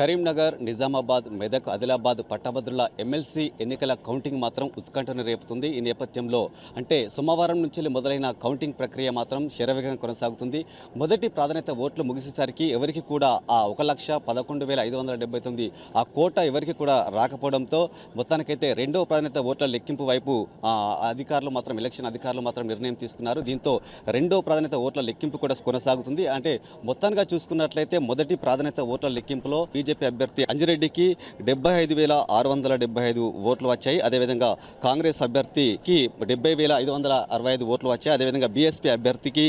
కరీంనగర్ నిజామాబాద్ మెదక్ ఆదిలాబాద్ పట్టభద్రుల ఎమ్మెల్సీ ఎన్నికల కౌంటింగ్ మాత్రం ఉత్కంఠను రేపుతుంది. ఈ నేపథ్యంలో అంటే సోమవారం నుంచి మొదలైన కౌంటింగ్ ప్రక్రియ మాత్రం శరవేగంగా కొనసాగుతుంది. మొదటి ప్రాధాన్యత ఓట్లు ముగిసేసరికి ఎవరికి కూడా ఆ ఒక లక్ష పదకొండు వేల ఐదు వందల డెబ్బై తొమ్మిది ఆ కోట ఎవరికి కూడా రాకపోవడంతో మొత్తానికైతే రెండో ప్రాధాన్యత ఓట్ల లెక్కింపు వైపు ఆ, అధికారులు మాత్రం ఎలక్షన్ అధికారులు మాత్రం నిర్ణయం తీసుకున్నారు. దీంతో రెండో ప్రాధాన్యత ఓట్ల లెక్కింపు కూడా కొనసాగుతుంది. అంటే మొత్తంగా చూసుకున్నట్లయితే మొదటి ప్రాధాన్యత ఓట్ల లెక్కింపులో బీజేపీ అభ్యర్థి అంజిరెడ్డికి డెబ్బై ఐదు వేల ఆరు వందల డెబ్బై ఐదు ఓట్లు వచ్చాయి. అదేవిధంగా కాంగ్రెస్ అభ్యర్థికి డెబ్బై వేల ఐదు వందల అరవై ఐదు ఓట్లు వచ్చాయి. అదేవిధంగా బీఎస్పీ అభ్యర్థికి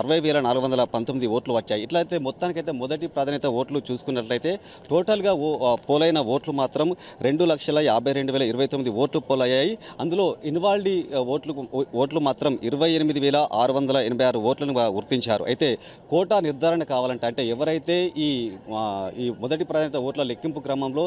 అరవై వేల నాలుగు వందల పంతొమ్మిది ఓట్లు వచ్చాయి. ఇట్లయితే మొత్తానికైతే మొదటి ప్రాధాన్యత ఓట్లు చూసుకున్నట్లయితే టోటల్గా ఓ పోలైన ఓట్లు మాత్రం రెండు లక్షల యాభై రెండు వేల ఇరవై తొమ్మిది ఓట్లు పోలయ్యాయి. అందులో ఇన్వాల్డీ ఓట్లు ఓట్లు మాత్రం ఇరవై ఎనిమిది వేల ఆరు వందల ఎనభై ఆరు ఓట్లను గుర్తించారు. అయితే కోటా నిర్ధారణ కావాలంటే అంటే ఎవరైతే ఈ ఈ మొదటి ప్రాధాన్యత ఓట్ల లెక్కింపు క్రమంలో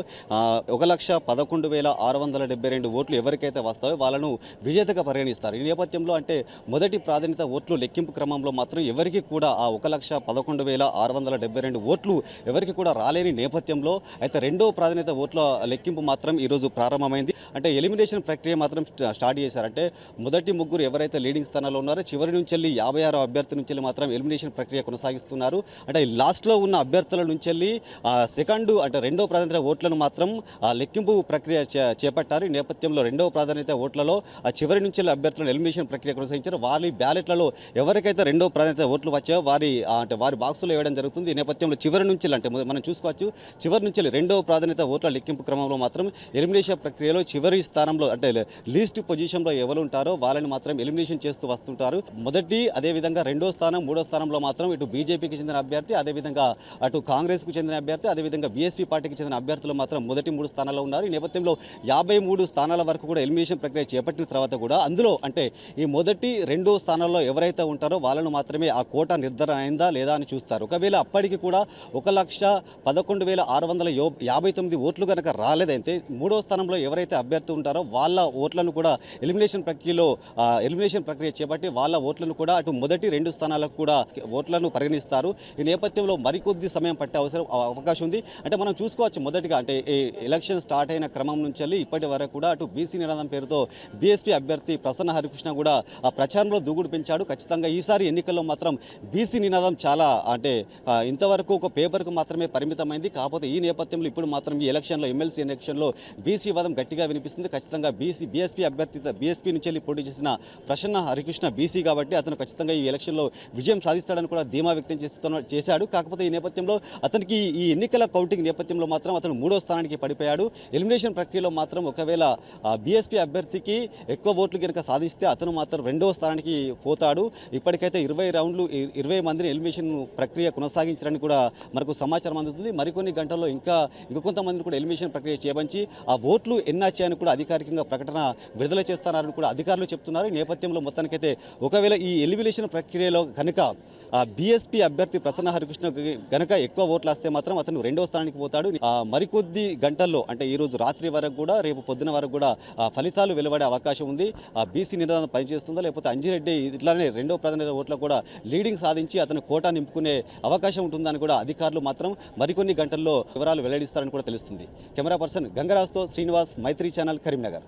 ఒక లక్ష పదకొండు వేల ఆరు వందల డెబ్బై రెండు ఓట్లు ఎవరికైతే వస్తాయో వాళ్ళను విజేతగా పరిగణిస్తారు. ఈ నేపథ్యంలో అంటే మొదటి ప్రాధాన్యత ఓట్లు లెక్కింపు క్రమంలో మాత్రం ఎవరికి కూడా ఆ ఒక లక్ష పదకొండు వేల ఆరు వందల డెబ్బై రెండు ఓట్లు ఎవరికి కూడా రాలేని నేపథ్యంలో అయితే రెండో ప్రాధాన్యత ఓట్ల లెక్కింపు మాత్రం ఈరోజు ప్రారంభమైంది. అంటే ఎలిమినేషన్ ప్రక్రియ మాత్రం స్టార్ట్ చేశారంటే మొదటి ముగ్గురు ఎవరైతే లీడింగ్ స్థానాల్లో ఉన్నారో చివరి నుంచి వెళ్ళి యాభై ఆరు అభ్యర్థి నుంచి వెళ్ళి మాత్రం ఎలిమినేషన్ ప్రక్రియ కొనసాగిస్తున్నారు. అంటే లాస్ట్లో ఉన్న అభ్యర్థుల నుంచి వెళ్ళి సెకండ్ అంటే రెండో ప్రాధాన్యత ఓట్లను మాత్రం ఆ లెక్కింపు ప్రక్రియ చేపట్టారు. ఈ నేపథ్యంలో రెండో ప్రాధాన్యత ఓట్లలో ఆ చివరి నుంచి అభ్యర్థులను ఎలిమినేషన్ ప్రక్రియ కొనసాగించారు. వారి బ్యాలెట్లలో ఎవరికైతే రెండో ప్రాధాన్యత ఓట్లు వచ్చాయో వారి అంటే వారి బాక్సులో వేయడం జరుగుతుంది. ఈ నేపథ్యంలో చివరి నుంచి అంటే మనం చూసుకోవచ్చు. చివరి నుంచి రెండో ప్రాధాన్యత ఓట్ల లెక్కింపు క్రమంలో మాత్రం ఎలిమినేషన్ ప్రక్రియలో చివరి స్థానంలో అంటే లీస్ట్ పొజిషన్లో ఎవరు ఉంటారో వాళ్ళని మాత్రం ఎలిమినేషన్ చేస్తూ వస్తుంటారు. మొదటి అదేవిధంగా రెండో స్థానం మూడో స్థానంలో మాత్రం ఇటు బీజేపీకి చెందిన అభ్యర్థి అదేవిధంగా అటు కాంగ్రెస్కు చెందిన అభ్యర్థి అదేవిధంగా బీఎస్పీ పార్టీకి చెందిన అభ్యర్థులు మాత్రం మొదటి మూడు స్థానాల్లో ఉన్నారు. ఈ నేపథ్యంలో యాభై మూడు స్థానాల వరకు కూడా ఎలిమినేషన్ ప్రక్రియ చేపట్టిన తర్వాత కూడా అందులో అంటే ఈ మొదటి రెండో స్థానాల్లో ఎవరైతే ఉంటారో వాళ్ళను మాత్రమే ఆ కోట నిర్ధారణ అయిందా లేదా అని చూస్తారు. ఒకవేళ అప్పటికి కూడా ఒక లక్ష పదకొండు వేల ఆరు వందల యాభై తొమ్మిది ఓట్లు కనుక రాలేదైతే మూడో స్థానంలో ఎవరైతే అభ్యర్థి ఉంటారో వాళ్ళ ఓట్లను కూడా ఎలిమినేషన్ ప్రక్రియలో ఎలిమినేషన్ ప్రక్రియ చేపట్టి వాళ్ళ ఓట్లను కూడా అటు మొదటి రెండు స్థానాలకు కూడా ఓట్లను పరిగణిస్తారు. ఈ నేపథ్యంలో మరికొద్ది సమయం పట్టే అవసరం అవకాశం ఉంది. అంటే మనం చూసుకోవచ్చు మొదటిగా అంటే ఈ ఎలక్షన్ స్టార్ట్ అయిన క్రమం నుంచి వెళ్ళి ఇప్పటి వరకు కూడా అటు బీసీ నినాదం పేరుతో బీఎస్పీ అభ్యర్థి ప్రసన్న హరికృష్ణ కూడా ఆ ప్రచారంలో దూకుడు పెంచాడు. ఖచ్చితంగా ఈసారి ఎన్నికల్లో మాత్రం బీసీ నినాదం చాలా అంటే ఇంతవరకు ఒక పేపర్కు మాత్రమే పరిమితమైంది. కాకపోతే ఈ నేపథ్యంలో ఇప్పుడు మాత్రం ఈ ఎలక్షన్లో ఎమ్మెల్సీ ఎలక్షన్లో బీసీ వాదం గట్టిగా వినిపిస్తుంది. ఖచ్చితంగా బీసీ బీఎస్పీ అభ్యర్థి బీఎస్పీ నుంచి వెళ్ళి పోటీ చేసిన ప్రసన్న హరికృష్ణ బీసీ కాబట్టి అతను ఖచ్చితంగా ఈ ఎలక్షన్లో విజయం సాధిస్తాడని కూడా ధీమా వ్యక్తం చేస్తున్న చేశాడు. కాకపోతే ఈ నేపథ్యంలో అతనికి ఈ ఎన్నికల కౌంటింగ్ నేపథ్యంలో మాత్రం అతను మూడో స్థానానికి పడిపోయాడు. ఎలిమినేషన్ ప్రక్రియలో మాత్రం ఒకవేళ బీఎస్పీ అభ్యర్థికి ఎక్కువ ఓట్లు కనుక సాధిస్తే అతను మాత్రం రెండో స్థానానికి పోతాడు. ఇప్పటికైతే ఇరవై రౌండ్లు ఇరవై మందిని ఎలిమినేషన్ ప్రక్రియ కొనసాగించడానికి కూడా మనకు సమాచారం అందుతుంది. మరికొన్ని గంటల్లో ఇంకా ఇంకొంతమందిని కొంతమందిని కూడా ఎలిమినేషన్ ప్రక్రియ చేపంచి ఆ ఓట్లు ఎన్ని కూడా అధికారికంగా ప్రకటన విడుదల చేస్తున్నారని కూడా అధికారులు చెప్తున్నారు. ఈ నేపథ్యంలో మొత్తానికైతే ఒకవేళ ఈ ఎలిమినేషన్ ప్రక్రియలో కనుక బీఎస్పీ అభ్యర్థి ప్రసన్న హరికృష్ణ కనుక ఎక్కువ ఓట్లు వస్తే మాత్రం అతను రెండో స్థానానికి పోతాడు. మరికొద్ది గంటల్లో అంటే ఈరోజు రాత్రి వరకు కూడా రేపు పొద్దున వరకు కూడా ఫలితాలు వెలువడే అవకాశం ఉంది. ఆ బీసీ నినాదం పనిచేస్తుందా లేకపోతే అంజిరెడ్డి ఇట్లానే రెండో ప్రాధాన్యత ఓట్లో కూడా లీడింగ్ సాధించి అతను కోటా నింపుకునే అవకాశం ఉంటుందని కూడా అధికారులు మాత్రం మరికొన్ని గంటల్లో వివరాలు వెల్లడిస్తారని కూడా తెలుస్తుంది. కెమెరా పర్సన్ గంగరాజ్తో శ్రీనివాస్ మైత్రి ఛానల్ కరీంనగర్.